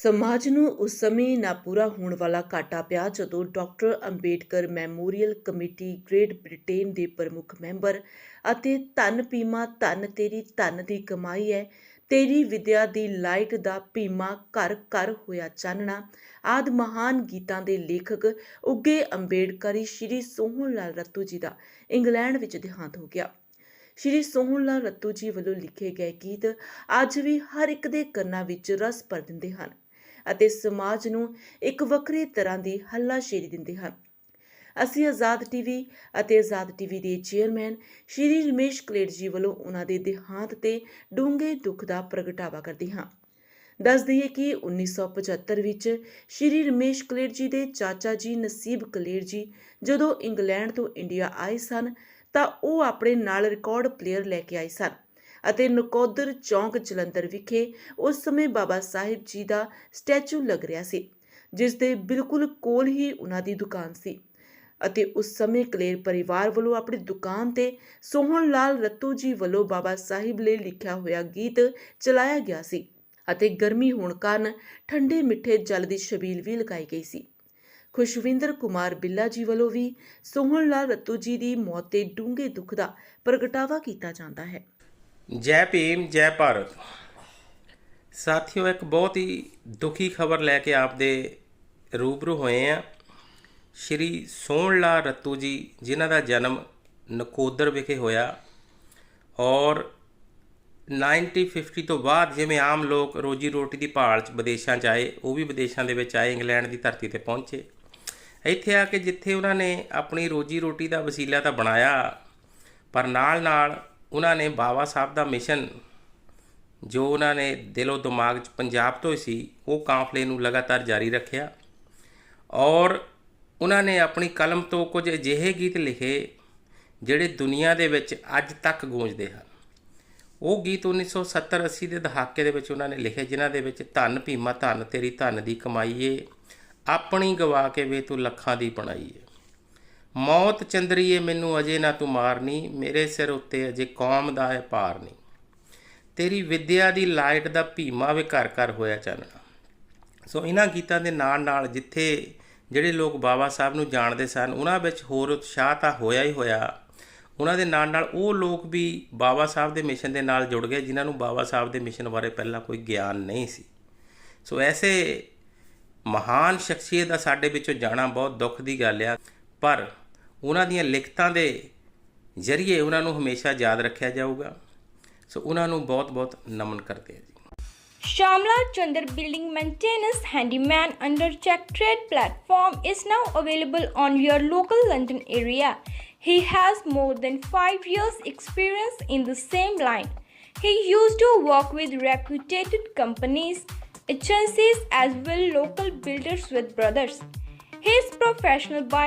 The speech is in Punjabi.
ਸਮਾਜ ਨੂੰ ਉਸ ਸਮੇਂ ਨਾ ਪੂਰਾ ਹੋਣ ਵਾਲਾ ਘਾਟਾ ਪਿਆ ਜਦੋਂ doctor Ambedkar Memorial Committee, Great Britain ਦੇ ਪ੍ਰਮੁੱਖ ਮੈਂਬਰ ਅਤੇ ਧਨ ਪੀਮਾ ਧਨ ਤੇਰੀ ਧਨ ਦੀ ਕਮਾਈ ਹੈ, ਤੇਰੀ ਵਿਦਿਆ ਦੀ ਲਾਈਟ ਦਾ ਭੀਮਾ ਘਰ ਘਰ ਹੋਇਆ ਚਾਨਣਾ, ਆਦ ਮਹਾਨ ਗੀਤਾਂ ਦੇ ਲੇਖਕ ਉੱਗੇ ਅੰਬੇਡਕਰੀ ਸ਼੍ਰੀ ਸੋਹਣ ਲਾਲ ਰੱਤੂ ਜੀ ਦਾ ਇੰਗਲੈਂਡ ਵਿੱਚ ਦੇਹਾਂਤ ਹੋ ਗਿਆ। ਸ਼੍ਰੀ ਸੋਹਣ ਲਾਲ ਰੱਤੂ ਜੀ ਵੱਲੋਂ ਲਿਖੇ ਗਏ ਗੀਤ ਅੱਜ ਵੀ ਹਰ ਇੱਕ ਦੇ ਕੰਨਾਂ ਵਿੱਚ ਰਸ ਭਰ ਦਿੰਦੇ ਹਨ। ਅਤੇ ਸਮਾਜ ਨੂੰ ਇੱਕ ਵੱਖਰੇ ਤਰ੍ਹਾਂ ਦੀ ਹੱਲਾਸ਼ੇਰੀ ਦਿੰਦੇ ਹਨ। ਅਸੀਂ ਆਜ਼ਾਦ ਟੀਵੀ ਅਤੇ ਆਜ਼ਾਦ ਟੀਵੀ ਦੇ ਚੇਅਰਮੈਨ ਸ਼੍ਰੀ ਰਮੇਸ਼ ਕਲੇਰ ਜੀ ਵੱਲੋਂ ਉਹਨਾਂ ਦੇ ਦੇਹਾਂਤ ਤੇ ਡੂੰਘੇ ਦੁੱਖ ਦਾ ਪ੍ਰਗਟਾਵਾ ਕਰਦੇ ਹਾਂ। ਦੱਸ ਦਈਏ ਕਿ 1975 ਵਿੱਚ ਸ਼੍ਰੀ ਰਮੇਸ਼ ਕਲੇਰ ਜੀ ਦੇ ਚਾਚਾ ਜੀ ਨਸੀਬ ਕਲੇਰ ਜੀ ਜਦੋਂ ਇੰਗਲੈਂਡ ਤੋਂ ਇੰਡੀਆ ਆਏ ਸਨ ਤਾਂ ਉਹ ਆਪਣੇ ਨਾਲ ਰਿਕਾਰਡ ਪਲੇਅਰ ਲੈ ਕੇ ਆਏ ਸਨ। ਅਤੇ ਨਕੋਦਰ ਚੌਂਕ ਜਲੰਧਰ ਵਿਖੇ ਉਸ ਸਮੇਂ ਬਾਬਾ ਸਾਹਿਬ ਜੀ ਦਾ ਸਟੈਚੂ ਲੱਗ ਰਿਹਾ ਸੀ, ਜਿਸ ਦੇ ਬਿਲਕੁਲ ਕੋਲ ਹੀ ਉਹਨਾਂ ਦੀ ਦੁਕਾਨ ਸੀ ਅਤੇ ਉਸ ਸਮੇਂ ਕਲੇਰ ਪਰਿਵਾਰ ਵੱਲੋਂ ਆਪਣੀ ਦੁਕਾਨ ਤੇ ਸੋਹਣ ਲਾਲ ਰੱਤੂ ਜੀ ਵੱਲੋਂ ਬਾਬਾ ਸਾਹਿਬ ਲਈ ਲਿਖਿਆ ਹੋਇਆ ਗੀਤ ਚਲਾਇਆ ਗਿਆ ਸੀ ਅਤੇ ਗਰਮੀ ਹੋਣ ਕਾਰਨ ਠੰਡੇ ਮਿੱਠੇ ਜਲ ਦੀ ਛਬੀਲ ਵੀ ਲਗਾਈ ਗਈ ਸੀ। ਖੁਸ਼ਵਿੰਦਰ ਕੁਮਾਰ ਬਿੱਲਾ ਜੀ ਵੱਲੋਂ ਵੀ ਸੋਹਣ ਲਾਲ ਰੱਤੂ ਜੀ ਦੀ ਮੌਤ ਤੇ ਡੂੰਘੇ ਦੁੱਖ ਦਾ ਪ੍ਰਗਟਾਵਾ ਕੀਤਾ ਜਾਂਦਾ ਹੈ। ਜੈ ਭੀਮ, ਜੈ ਭਾਰਤ। ਸਾਥੀਓ, ਇੱਕ ਬਹੁਤ ਹੀ ਦੁਖੀ ਖਬਰ ਲੈ ਕੇ ਆਪਦੇ ਰੂਬਰੂ ਹੋਏ ਆ। ਸ਼੍ਰੀ ਸੋਹਣਲਾ ਰੱਤੂ ਜੀ, ਜਿਨ੍ਹਾਂ ਦਾ ਜਨਮ ਨਕੋਦਰ ਵਿਖੇ ਹੋਇਆ ਔਰ 1950 ਤੋਂ ਬਾਅਦ ਜਿਵੇਂ ਆਮ ਲੋਕ ਰੋਜੀ ਰੋਟੀ ਦੀ ਭਾਲ 'ਚ ਵਿਦੇਸ਼ਾਂ 'ਚ ਆਏ, ਉਹ ਵੀ ਵਿਦੇਸ਼ਾਂ ਦੇ ਵਿੱਚ ਆਏ, ਇੰਗਲੈਂਡ ਦੀ ਧਰਤੀ ਤੇ ਪਹੁੰਚੇ। ਇੱਥੇ ਆ ਕੇ ਜਿੱਥੇ ਉਹਨਾਂ ਨੇ ਆਪਣੀ ਰੋਜੀ ਰੋਟੀ ਦਾ ਵਸੀਲਾ ਤਾਂ ਬਣਾਇਆ, ਪਰ ਨਾਲ-ਨਾਲ ਉਹਨਾਂ ਨੇ ਬਾਬਾ ਸਾਹਿਬ ਦਾ ਮਿਸ਼ਨ ਜੋ ਉਹਨਾਂ ਨੇ ਦਿਲੋਂ ਦਿਮਾਗ 'ਚ ਪੰਜਾਬ ਤੋਂ ਹੀ ਸੀ, ਉਹ ਕਾਫਲੇ ਨੂੰ ਲਗਾਤਾਰ ਜਾਰੀ ਰੱਖਿਆ। ਔਰ ਉਹਨਾਂ ਨੇ ਆਪਣੀ ਕਲਮ ਤੋਂ ਕੁਝ ਅਜਿਹੇ ਗੀਤ ਲਿਖੇ ਜਿਹੜੇ ਦੁਨੀਆ ਦੇ ਵਿੱਚ ਅੱਜ ਤੱਕ ਗੂੰਜਦੇ ਹਨ। ਉਹ ਗੀਤ 1970-80 ਦੇ ਦਹਾਕੇ ਦੇ ਵਿੱਚ ਉਹਨਾਂ ਨੇ ਲਿਖੇ, ਜਿਨ੍ਹਾਂ ਦੇ ਵਿੱਚ ਧਨ ਭੀਮਾ, ਧਨ ਤੇਰੀ ਧਨ ਦੀ ਕਮਾਈਏ ਆਪਣੀ ਗਵਾ ਕੇ ਵੇ ਤੂੰ ਲੱਖਾਂ ਦੀ ਬਣਾਈਏ ਮੌਤ ਚੰਦਰੀਏ, ਮੈਨੂੰ ਅਜੇ ਨਾ ਤੂੰ ਮਾਰਨੀ, ਮੇਰੇ ਸਿਰ ਉੱਤੇ ਅਜੇ ਕੌਮ ਦਾ ਹੈ ਭਾਰ ਨਹੀਂ। ਤੇਰੀ ਵਿਦਿਆ ਦੀ ਲਾਈਟ ਦਾ ਭੀਮਾ ਵੇ ਘਰ ਘਰ ਹੋਇਆ ਚਾਨਣਾ। ਸੋ ਇਹਨਾਂ ਗੀਤਾਂ ਦੇ ਨਾਲ ਨਾਲ ਜਿੱਥੇ ਜਿਹੜੇ ਲੋਕ ਬਾਬਾ ਸਾਹਿਬ ਨੂੰ ਜਾਣਦੇ ਸਨ, ਉਹਨਾਂ ਵਿੱਚ ਹੋਰ ਉਤਸ਼ਾਹ ਤਾਂ ਹੋਇਆ ਹੀ ਹੋਇਆ। ਉਹਨਾਂ ਦੇ ਨਾਲ ਨਾਲ ਉਹ ਲੋਕ ਵੀ ਬਾਬਾ ਸਾਹਿਬ ਦੇ ਮਿਸ਼ਨ ਦੇ ਨਾਲ ਜੁੜ ਗਏ, ਜਿਨ੍ਹਾਂ ਨੂੰ ਬਾਬਾ ਸਾਹਿਬ ਦੇ ਮਿਸ਼ਨ ਬਾਰੇ ਪਹਿਲਾਂ ਕੋਈ ਗਿਆਨ ਨਹੀਂ ਸੀ। ਸੋ ਐਸੇ ਮਹਾਨ ਸ਼ਖਸੀਅਤ ਦਾ ਸਾਡੇ ਵਿੱਚੋਂ ਜਾਣਾ ਬਹੁਤ ਦੁੱਖ ਦੀ ਗੱਲ ਆ। ਪਰ ਉਹਨਾਂ ਦੀਆਂ ਲਿਖਤਾਂ ਦੇ ਜ਼ਰੀਏ ਉਹਨਾਂ ਨੂੰ ਹਮੇਸ਼ਾ ਯਾਦ ਰੱਖਿਆ ਜਾਊਗਾ ਸੋ ਉਹਨਾਂ ਨੂੰ ਬਹੁਤ-ਬਹੁਤ ਨਮਨ ਕਰਦੇ ਹਾਂ ਜੀ Shamla Chandar Building Maintenance Handyman under Check Trade platform is now available on your local London area. He has more than 5 years experience in the same line. He used to work with reputed companies, agencies as well local builders with brothers. He is professional by